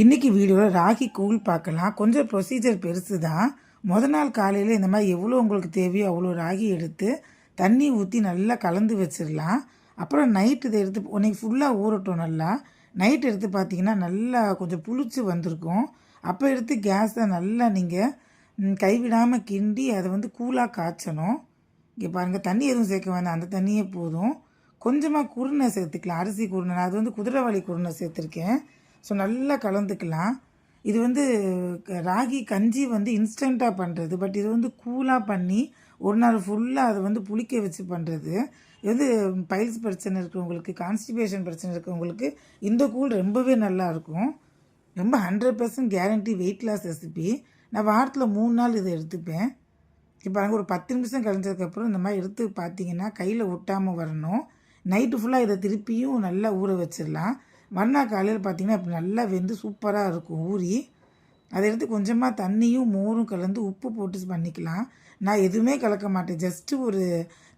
இன்றைக்கி வீடியோவில் ராகி கூழ் பார்க்கலாம். கொஞ்சம் ப்ரொசீஜர் பெருசு தான் முத நாள் காலையில் இந்த மாதிரி எவ்வளோ உங்களுக்கு தேவையோ அவ்வளோ ராகி எடுத்து தண்ணி ஊற்றி நல்லா கலந்து வச்சிடலாம். அப்புறம் நைட்டு இதை எடுத்து உன்னைக்கு ஃபுல்லாக ஊறட்டும் நல்லா. நைட் எடுத்து பார்த்தீங்கன்னா நல்லா கொஞ்சம் புளிச்சு வந்திருக்கும். அப்போ எடுத்து கேஸை நல்லா நீங்கள் கைவிடாமல் கிண்டி அதை வந்து கூலாக காய்ச்சணும். இங்கே பாருங்கள் தண்ணி எதுவும் சேர்க்க வேண்டாம் அந்த தண்ணியே போதும். கொஞ்சமாக குருணை சேர்த்துக்கலாம். அரிசி குருணை அது வந்து குதிரைவாளி குருணை சேர்த்துருக்கேன். ஸோ நல்லா கலந்துக்கலாம். இது வந்து க- ராகி கஞ்சி வந்து இன்ஸ்டண்ட்டாக பண்ணுறது பட் இது வந்து கூலாக பண்ணி ஒரு நாள் ஃபுல்லாக அதை வந்து புளிக்க வச்சு பண்ணுறது இது வந்து பைல்ஸ் பிரச்சனை இருக்கிறவங்களுக்கு கான்ஸ்டிபேஷன் பிரச்சனை இருக்கிறவங்களுக்கு இந்த கூழ் ரொம்பவே நல்லா இருக்கும். ரொம்ப hundred percent guarantee weight loss recipe நான் வாரத்தில் மூணு நாள் இதை எடுத்துப்பேன். இப்போ பாருங்க ஒரு பத்து நிமிஷம் கழிஞ்சதுக்கப்புறம் இந்த மாதிரி எடுத்து பார்த்தீங்கன்னா கையில் ஒட்டாமல் வரணும். நைட்டு ஃபுல்லாக இதை திருப்பியும் நல்லா ஊற வச்சிடலாம். மண்ணா காலையில் பார்த்தீங்கன்னா நல்லா வெந்து சூப்பராக இருக்கும். ஊறி அதை எடுத்து கொஞ்சமாக தண்ணியும் மோரும் கலந்து உப்பு போட்டு பண்ணிக்கலாம். நான் எதுவுமே கலக்க மாட்டேன். ஜஸ்ட்டு ஒரு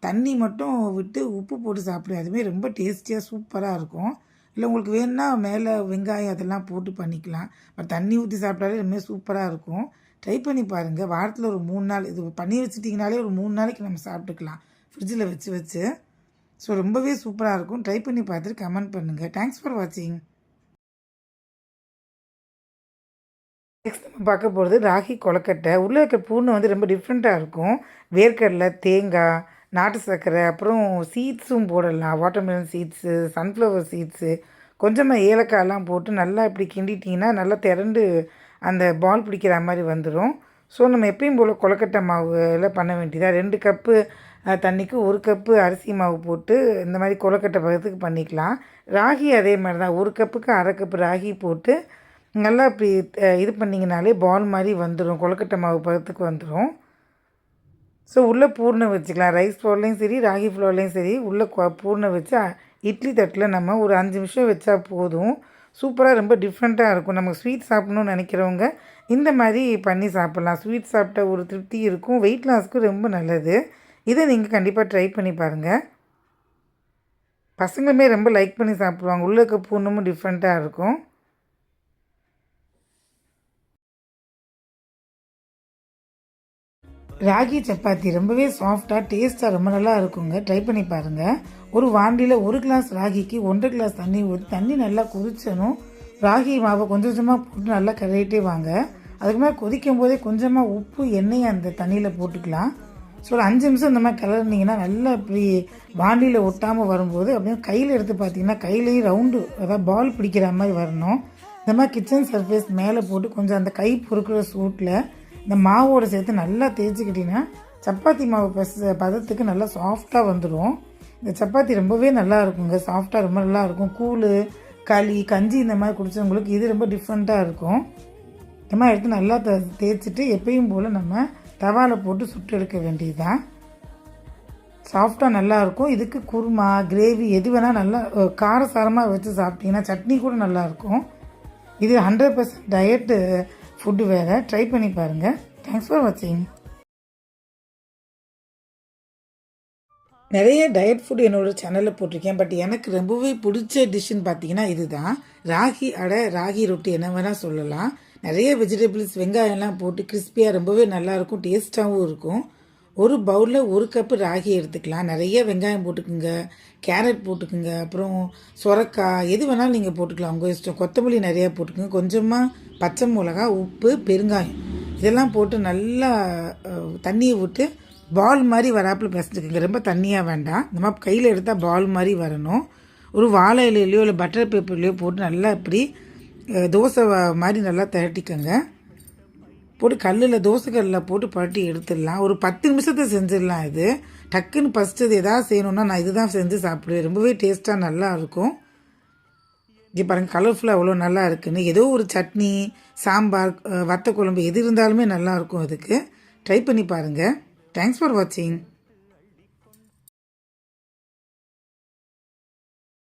தண்ணி மட்டும் விட்டு உப்பு போட்டு சாப்பிடுவேன். அதுவுமே ரொம்ப டேஸ்டியாக சூப்பராக இருக்கும். இல்லை உங்களுக்கு வேணும்னா மேலே வெங்காயம் அதெல்லாம் போட்டு பண்ணிக்கலாம். பட் தண்ணி ஊற்றி சாப்பிட்டாலே ரொம்ப சூப்பராக இருக்கும். ட்ரை பண்ணி பாருங்கள் வாரத்தில் ஒரு மூணு நாள் இது பண்ணி வச்சுட்டிங்கனாலே ஒரு மூணு நாளைக்கு நம்ம சாப்பிட்டுக்கலாம். ஃப்ரிட்ஜில் வச்சு வச்சு. ஸோ ரொம்பவே சூப்பராக இருக்கும். ட்ரை பண்ணி பார்த்துட்டு கமெண்ட் பண்ணுங்கள் தேங்க்ஸ் ஃபார் வாட்சிங் நெக்ஸ்ட் நம்ம பார்க்க போகிறது ராகி கொலக்கட்டை உள்ளே இருக்கிற பூர்ணம் வந்து ரொம்ப டிஃப்ரெண்ட்டாக இருக்கும். வேர்க்கடலை தேங்காய் நாட்டு சர்க்கரை அப்புறம் சீட்ஸும் போடலாம். வாட்டர்மெலன் சீட்ஸு சன்ஃப்ளவர் சீட்ஸு கொஞ்சமாக ஏலக்காயெல்லாம் போட்டு நல்லா இப்படி கிண்டிட்டிங்கன்னா நல்லா திரண்டு அந்த பால் பிடிக்கிற மாதிரி வந்துடும் ஸோ நம்ம எப்பயும் போல் கொலக்கட்டை மாவுல பண்ண வேண்டியதாக ரெண்டு கப்பு தண்ணிக்கு ஒரு கப்பு அரிசி மாவு போட்டு இந்த மாதிரி கொலக்கட்டை பதத்துக்கு பண்ணிக்கலாம். ராகி அதே மாதிரி தான். ஒரு கப்புக்கு அரை கப்பு ராகி போட்டு நல்லா இப்படி இது பண்ணிங்கனாலே பால் மாதிரி வந்துடும் கொலக்கட்டை மாவு பதத்துக்கு வந்துடும் ஸோ உள்ளே பூர்ணம் வச்சுக்கலாம். ரைஸ் ஃப்ளோர்லேயும் சரி ராகி ஃப்ளோர்லேயும் சரி உள்ளே கொ- பூர்ணம் வச்சு இட்லி தட்டில் நம்ம ஒரு அஞ்சு நிமிஷம் வச்சா போதும். சூப்பராக ரொம்ப டிஃப்ரெண்ட்டாக இருக்கும். நம்ம ஸ்வீட் சாப்பிட்ணுன்னு நினைக்கிறவங்க இந்த மாதிரி பண்ணி சாப்பிட்லாம். ஸ்வீட் சாப்பிட்ட ஒரு திருப்தி இருக்கும். வெயிட் லாஸ்க்கு ரொம்ப நல்லது. இதை நீங்கள் கண்டிப்பாக ட்ரை பண்ணி பாருங்கள் பசங்களுமே ரொம்ப லைக் பண்ணி சாப்பிடுவாங்க. உள்ளே இருக்க பூனமும் டிஃப்ரெண்ட்டாக இருக்கும். ராகி சப்பாத்தி ரொம்பவே சாஃப்டாக டேஸ்ட்டாக ரொம்ப நல்லா இருக்குங்க. ட்ரை பண்ணி பாருங்கள் ஒரு வாண்டியில் ஒரு கிளாஸ் ராகிக்கு ஒன்றரை கிளாஸ் தண்ணி ஊற்றி தண்ணி நல்லா குறிச்சணும் ராகி மாவை கொஞ்சம் கொஞ்சமாக போட்டு நல்லா கரையிட்டே வாங்க. அதுக்கு மேலே கொதிக்கும் போதே கொஞ்சமாக உப்பு எண்ணெயை அந்த தண்ணியில் போட்டுக்கலாம். ஸோ ஒரு அஞ்சு நிமிஷம் இந்த மாதிரி கிளறினீங்கன்னா நல்லா இப்படி வாண்டியில் ஒட்டாமல் வரும்போது அப்படியே கையில் எடுத்து பார்த்தீங்கன்னா கையிலையும் ரவுண்டு அதாவது பால் பிடிக்கிற மாதிரி வரணும். இந்த மாதிரி கிச்சன் சர்ஃபேஸ் மேலே போட்டு கொஞ்சம் அந்த கை பொறுக்கிற சூட்டில் இந்த மாவோடு சேர்த்து நல்லா தேய்ச்சிக்கிட்டிங்கன்னா சப்பாத்தி மாவு பஸ் பதத்துக்கு நல்லா சாஃப்டாக வந்துடும் இந்த சப்பாத்தி ரொம்பவே நல்லா இருக்குங்க. சாஃப்டாக ரொம்ப நல்லா இருக்கும். கூழ் களி கஞ்சி இந்த மாதிரி குடித்தவங்களுக்கு இது ரொம்ப டிஃப்ரெண்ட்டாக இருக்கும். இந்த மாதிரி எடுத்து நல்லா தேய்ச்சிட்டு எப்பயும் போல் நம்ம தவாவில் போட்டு சுட்டு எடுக்க வேண்டியதுதான். சாஃப்டாக நல்லாயிருக்கும் இதுக்கு குருமா கிரேவி எது வேணால் நல்லா காரசாரமாக வச்சு சாப்பிட்டீங்கன்னா சட்னி கூட நல்லாயிருக்கும் இது ஹண்ட்ரட் பர்சன்ட் டயட்டு ஃபுட்டு வேறு. ட்ரை பண்ணி பாருங்கள் தேங்க்ஸ் ஃபார் வாட்சிங் நிறைய டயட் ஃபுட் என்னோட சேனலில் போட்டிருக்கேன். பட் எனக்கு ரொம்பவே பிடிச்ச டிஷ்ஷுன்னு பார்த்தீங்கன்னா இதுதான். ராகி அடை ராகி ரொட்டி என்ன வேணால் சொல்லலாம். நிறைய வெஜிடபிள்ஸ் வெங்காயம்லாம் போட்டு கிறிஸ்பியாக ரொம்பவே நல்லாயிருக்கும் டேஸ்ட்டாகவும் இருக்கும். ஒரு பவுலில் ஒரு கப்பு ராகி எடுத்துக்கலாம். நிறைய வெங்காயம் போட்டுக்குங்க கேரட் போட்டுக்குங்க அப்புறம் சுரக்காய் எது வேணாலும் நீங்கள் போட்டுக்கலாம். உங்கள் இஷ்டம். கொத்தமல்லி நிறையா போட்டுக்குங்க. கொஞ்சமாக பச்சை மிளகா உப்பு பெருங்காயம். இதெல்லாம் போட்டு நல்லா தண்ணியை விட்டு பால் மாதிரி வராப்பில் பிசைஞ்சுக்குங்க. ரொம்ப தண்ணியாக வேண்டாம். இந்த மாதிரி கையில் எடுத்தால் பால் மாதிரி வரணும். ஒரு வாழை இலையிலையோ இல்லை பட்டர் பேப்பர்லையோ போட்டு நல்லா இப்படி தோசை வ- மாதிரி நல்லா திரட்டிக்கோங்க போட்டு கல்லில் தோசை கல்லில் போட்டு பரட்டி எடுத்துடலாம். ஒரு பத்து நிமிஷத்தை செஞ்சிடலாம் இது. டக்குன்னு ஃபஸ்ட்டு இது எதாவது செய்யணுன்னா நான் இதுதான் செஞ்சு சாப்பிடுவேன். ரொம்பவே டேஸ்ட்டாக நல்லா இருக்கும். இங்கே பாருங்கள் கலர்ஃபுல்லாக அவ்வளோ நல்லா இருக்குன்னு. ஏதோ ஒரு சட்னி சாம்பார் வத்த குழம்பு எது இருந்தாலுமே நல்லா இருக்கும் அதுக்கு ட்ரை பண்ணி பாருங்கள் தேங்க்ஸ் ஃபார் வாட்சிங்